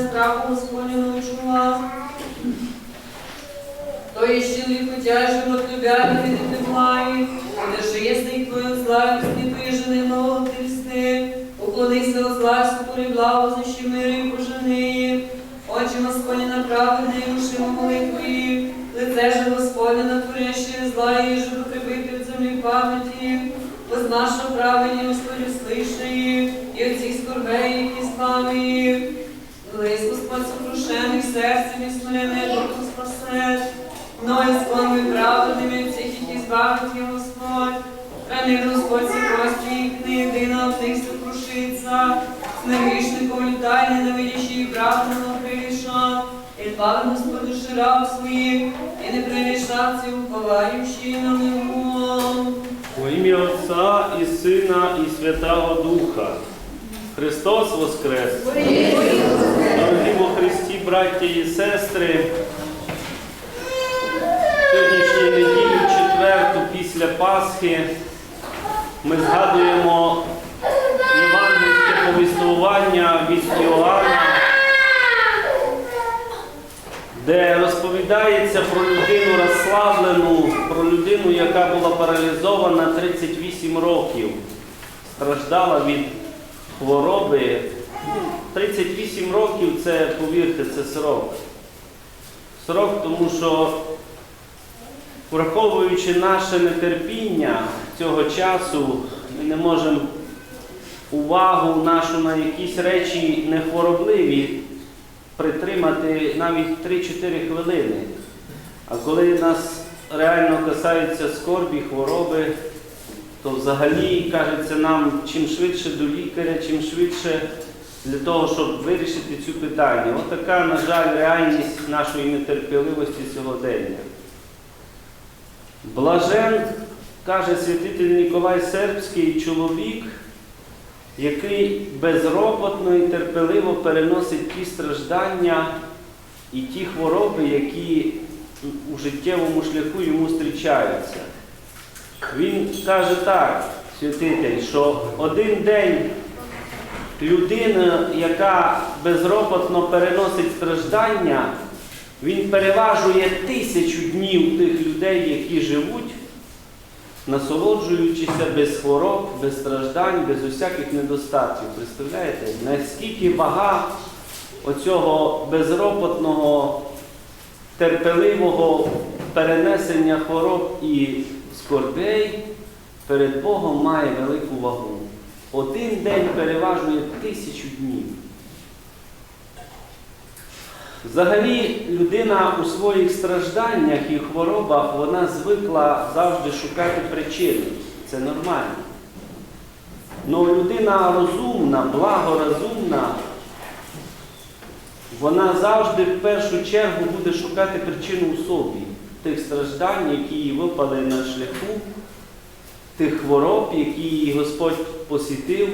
страху Господню чула. То человеку тяжело от любя, не видит благи, даже если твою славу твоей жены молодости, уклонися от славу кури благо, защи мири пожени. Очі Господні направлені, ушима молитві, лице же на творяще зла, і же покріпити в землі пам'яті, Воз нашого правлення Господи слишає, і от цих скорбей, які. Лист Господь сокрушених серцем і смоляне духом спасе. Мною сконми праведними всіх, які збавить є Господь. Храни Господь ці кості їх не єдина в них сокрушиться. З невішником літай, ненавидящий і праведного прирішав. І дбав Господь душі раб своїх, і не прирішався, уповаючи на нього. Во ім'я Отця і Сина, і Святого Духа. Христос Воскрес! Дорогі во Христі, браття і сестри, сьогоднішній неділю, четверту після Пасхи, ми згадуємо євангельське повіствування від Іоанна, де розповідається про людину розслаблену, про людину, яка була паралізована 38 років, страждала від хвороби. 38 років це, повірте, це срок. Срок, тому що, враховуючи наше нетерпіння цього часу, ми не можемо увагу нашу на якісь речі нехворобливі притримати навіть 3-4 хвилини. А коли нас реально касаються скорбі, хвороби, то взагалі кажеться нам чим швидше до лікаря, чим швидше для того, щоб вирішити цю питання. От така, на жаль, реальність нашої нетерпеливості сьогодення. Блажен, каже святитель Ніколай Сербський, чоловік, який безропотно і терпеливо переносить ті страждання і ті хвороби, які у життєвому шляху йому зустрічаються. Він каже так, святитель, що один день людина, яка безропотно переносить страждання, він переважує тисячу днів тих людей, які живуть, насолоджуючися без хвороб, без страждань, без усяких недостатків. Представляєте, наскільки вага оцього безропотного, терпеливого перенесення хвороб і скорбей перед Богом має велику вагу. Один день переважує тисячу днів. Взагалі, людина у своїх стражданнях і хворобах вона звикла завжди шукати причини. Це нормально. Але людина розумна, благорозумна, вона завжди в першу чергу буде шукати причину у собі тих страждань, які їй випали на шляху, тих хвороб, які її Господь посітив.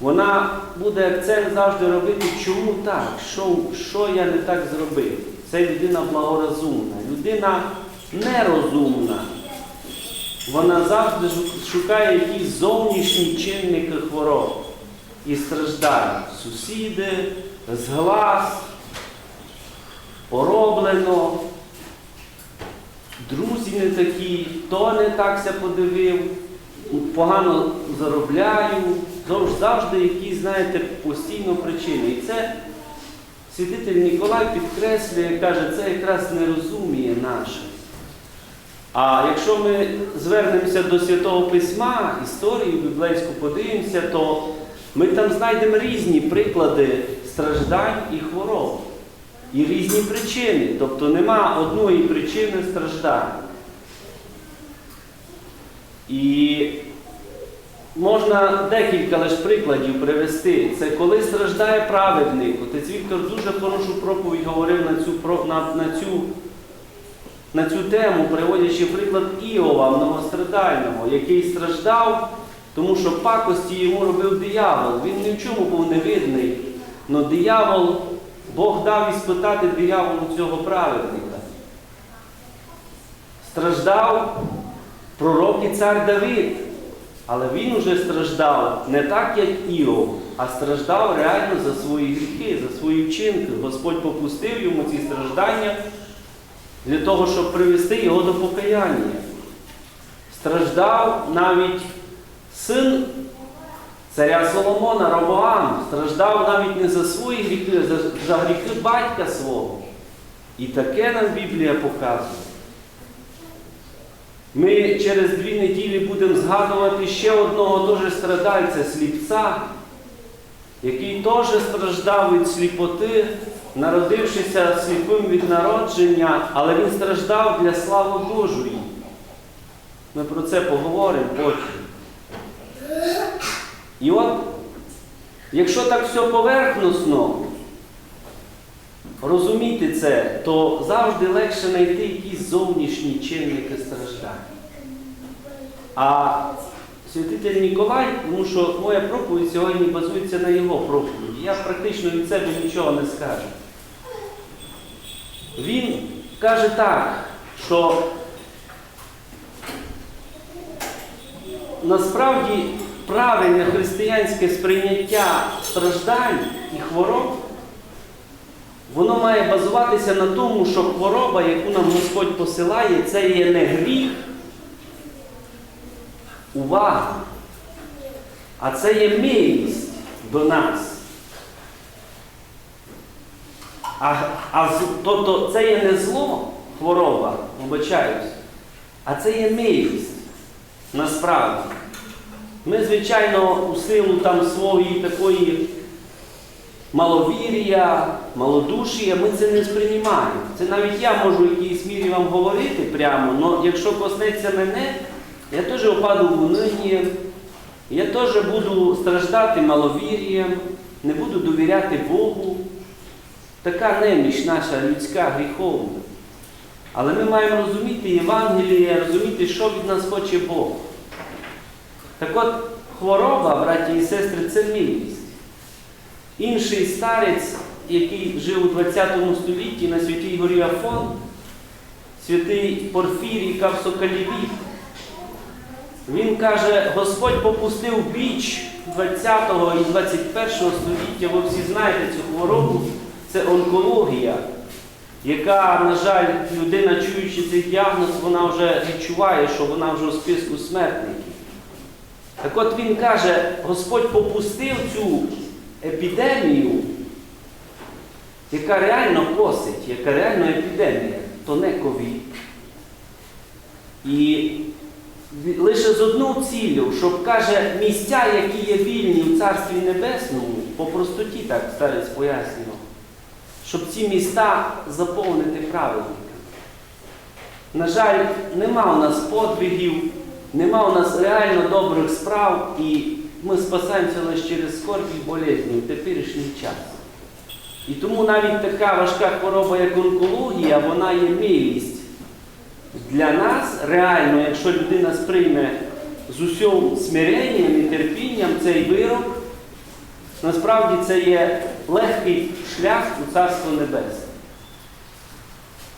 Вона буде акцент завжди робити, чому так, що, що я не так зробив. Це людина благорозумна, людина нерозумна. Вона завжди шукає якісь зовнішні чинники хвороб і страждань. Сусіди, зглаз, пороблено, друзі не такі, то не так ся подивив, погано заробляю, завжди, якісь, знаєте, постійно причини. І це святитель Ніколай підкреслює, каже, це якраз нерозуміє наше. А якщо ми звернемося до Святого Письма, історію біблейську подивимося, то ми там знайдемо різні приклади страждань і хвороб. І різні причини. Тобто нема одної причини страждань. І можна декілька лише прикладів привести. Це коли страждає праведник. Отець Віктор дуже хорошу проповідь говорив на цю, на, на цю, на цю тему, приводячи приклад Іова многострадального, який страждав, тому що пакості йому робив диявол. Він ні в чому був невидний. але диявол, Бог дав іспитати дияволу цього праведника. Страждав пророк і цар Давид. Але він уже страждав не так, як Іов, а страждав реально за свої гріхи, за свої вчинки. Господь попустив йому ці страждання для того, щоб привести його до покаяння. Страждав навіть син царя Соломона, Робоам, страждав навіть не за свої гріхи, а за гріхи батька свого. І таке нам Біблія показує. Ми через дві неділі будемо згадувати ще одного теж страдальця, сліпця, який теж страждав від сліпоти, народившися сліпим від народження, але він страждав для слави Божої. Ми про це поговоримо потім. І от, якщо так все поверхносно розуміти це, то завжди легше знайти якісь зовнішні чинники страждань. А святитель Ніколай, тому що моя проповідь сьогодні базується на його проповіді. Я практично від себе нічого не скажу. Він каже так, що насправді правильне християнське сприйняття страждань і хвороб, воно має базуватися на тому, що хвороба, яку нам Господь посилає, це є не гріх, увага, а це є милість до нас. А, а тобто це є не зло, хвороба, вибачаюсь, а це є милість насправді. Ми, звичайно, у силу там своєї такої маловір'я, малодушія, ми це не сприймаємо. Це навіть я можу в якійсь мірі вам говорити прямо, але якщо коснеться мене, я теж опаду в униння, я теж буду страждати маловір'ям, не буду довіряти Богу. Така неміч наша людська гріховна. Але ми маємо розуміти Євангеліє, розуміти, що від нас хоче Бог. Так от, хвороба, браті і сестри, це милість. Інший старець, який жив у 20 столітті на святій горі Афон, святий Порфірій Кавсокалівіт, він каже, Господь попустив біч 20 і 21 століття, ви всі знаєте цю хворобу, це онкологія, яка, на жаль, людина, чуючи цей діагноз, вона вже відчуває, що вона вже у списку смертників. Так от він каже, Господь попустив цю епідемію, яка реально косить, яка реально епідемія, то не ковід. І лише з одну ціллю, щоб каже, місця, які є вільні в Царстві Небесному, по простоті так старець пояснював, щоб ці міста заповнити праведниками. На жаль, нема у нас подвигів, нема у нас реально добрих справ, і ми спасаємося лише через скорбь і болезні в теперішній час. І тому навіть така важка хвороба, як онкологія, вона є милість для нас реально, якщо людина сприйме з усім смиренням і терпінням цей вирок, насправді це є легкий шлях у Царство Небесне.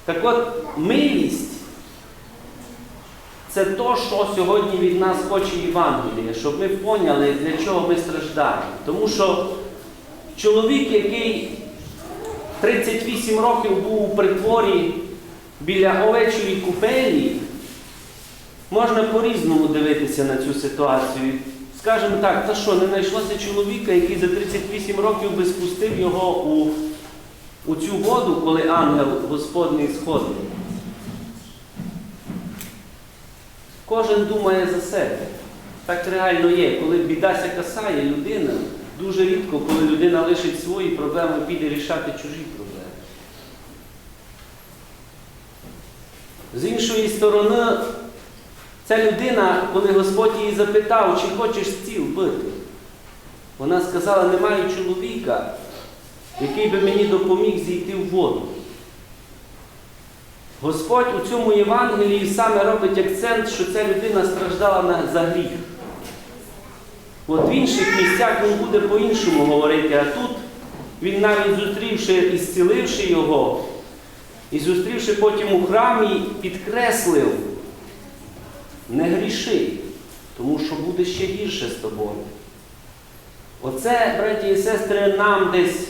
Так от, милість це то, що сьогодні від нас хоче Євангеліє, щоб ми поняли, для чого ми страждаємо. Тому що чоловік, який 38 років був у притворі біля овечої купелі, можна по-різному дивитися на цю ситуацію. Скажемо так, та що, не знайшлося чоловіка, який за 38 років би спустив його у, у цю воду, коли ангел Господній сходить. Кожен думає за себе. Так реально є. Коли бідася касає людина, дуже рідко, коли людина лишить свої проблеми, піде рішати чужі проблеми. З іншої сторони, ця людина, коли Господь її запитав, чи хочеш стіл бити, вона сказала, немає чоловіка, який би мені допоміг зійти в воду. Господь у цьому Євангелії саме робить акцент, що ця людина страждала за гріх. От в інших місцях він буде по-іншому говорити, а тут він навіть зустрівши і зціливши його, і зустрівши потім у храмі, підкреслив, не гріши, тому що буде ще гірше з тобою. Оце, браті і сестри, нам десь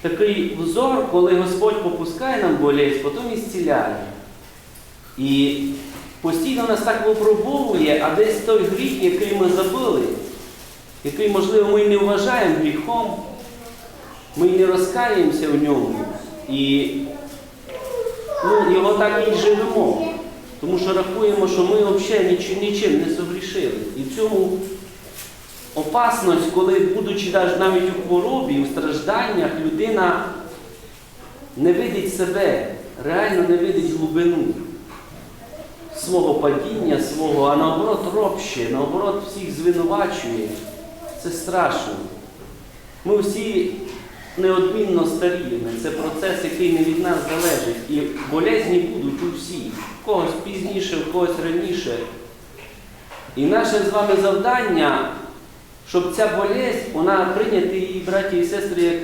такий взор, коли Господь попускає нам болезнь, потім і зціляє. І постійно нас так випробовує, а десь той гріх, який ми забили, який, можливо, ми не вважаємо гріхом, ми не розкаємося в ньому. І ну, його так і живемо. Тому що рахуємо, що ми взагалі нічим, не согрішили. І в цьому опасність, коли, будучи навіть у хворобі, у стражданнях, людина не видить себе, реально не видить глибину свого падіння, свого, а наоборот ропще, наоборот всіх звинувачує. Це страшно. Ми всі неодмінно старіємо. Це процес, який не від нас залежить. І болезні будуть у всіх. В когось пізніше, в когось раніше. І наше з вами завдання, щоб ця болезнь, вона прийняти її, браті і сестри, як,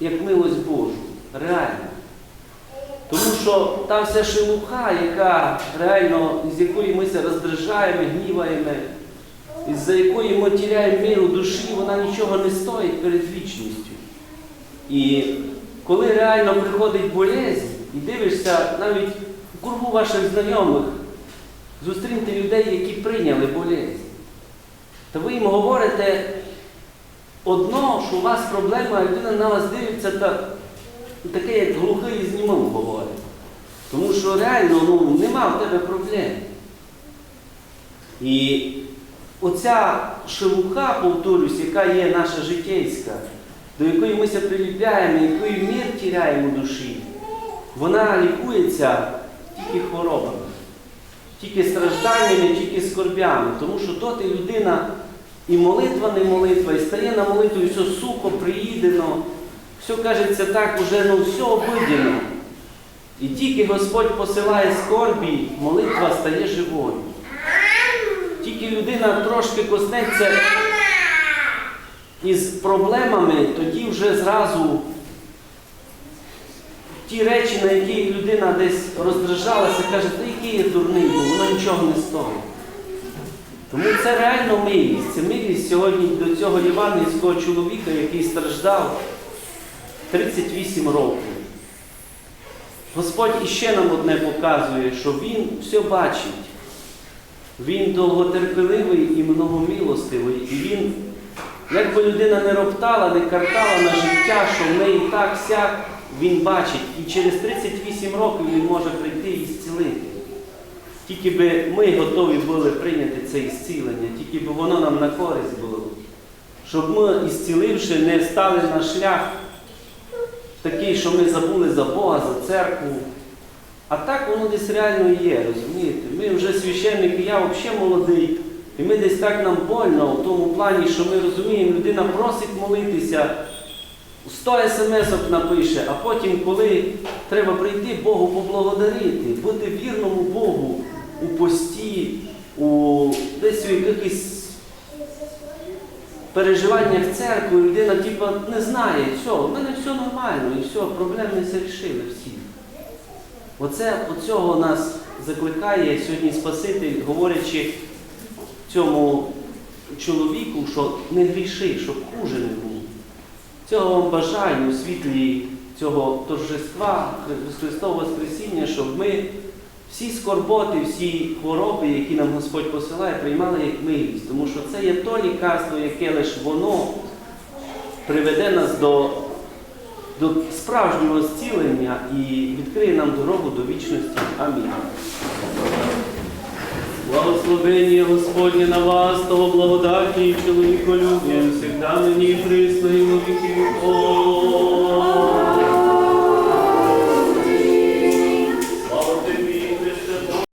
як милость Божу. Реально. Тому що та вся шелуха, яка реально, з якої ми се роздражаємо, гніваємо, із-за якої ми тіряємо миру душі, вона нічого не стоїть перед вічністю. І коли реально приходить болезнь, і дивишся навіть у кругу ваших знайомих, зустріньте людей, які прийняли болезнь, то ви їм говорите одно, що у вас проблема, а людина на вас дивиться та таке, як глухий і знімом говорить. Тому що реально ну, нема в тебе проблем. І оця шелуха, повторюсь, яка є наша життєйська, до якої мися приліпляємо, якої мір тіряємо душі, вона лікується тільки хворобами, тільки стражданнями, тільки скорбями. Тому що доти людина і молитва не молитва, і стає на молитву, і все сухо, приїдено, все кажеться так, уже ну, все обидено. І тільки Господь посилає скорбі, молитва стає живою. Тільки людина трошки коснеться із проблемами, тоді вже зразу ті речі, на які людина десь роздражалася, каже, та який я дурний, бо воно нічого не стоїть. Тому це реально милість. Це милість сьогодні до цього євангельського чоловіка, який страждав 38 років. Господь іще нам одне показує, що Він все бачить. Він довготерпеливий і многомилостивий. І він, як би людина не роптала, не картала на життя, що в неї так сяк, він бачить. І через 38 років він може прийти і зцілити. Тільки би ми готові були прийняти це ісцілення, тільки би воно нам на користь було. Щоб ми, ісціливши, не стали на шлях такий, що ми забули за Бога, за церкву. А так воно десь реально є, розумієте? Ми вже священники, я взагалі молодий. І ми десь так нам больно в тому плані, що ми розуміємо, людина просить молитися, 100 смс-ок напише, а потім, коли треба прийти Богу поблагодарити, бути вірному Богу у пості, у десь у якихось переживаннях церкви, людина типу, не знає, все, в мене все нормально, і все, проблеми все рішили всі. Оце от цього нас закликає сьогодні Спаситель, говорячи цьому чоловіку, що не гріши, щоб хуже не було. Цього вам бажаю у світлі цього торжества Христового Воскресіння, щоб ми всі скорботи, всі хвороби, які нам Господь посилає, приймали як милість. Тому що це є то лікарство, яке лише воно приведе нас до до справжнього зцілення і відкриє нам дорогу до вічності. Амінь. Благословення Господнє на вас, того благодаті і чоловіколюбні, всегда нині і присно і віки.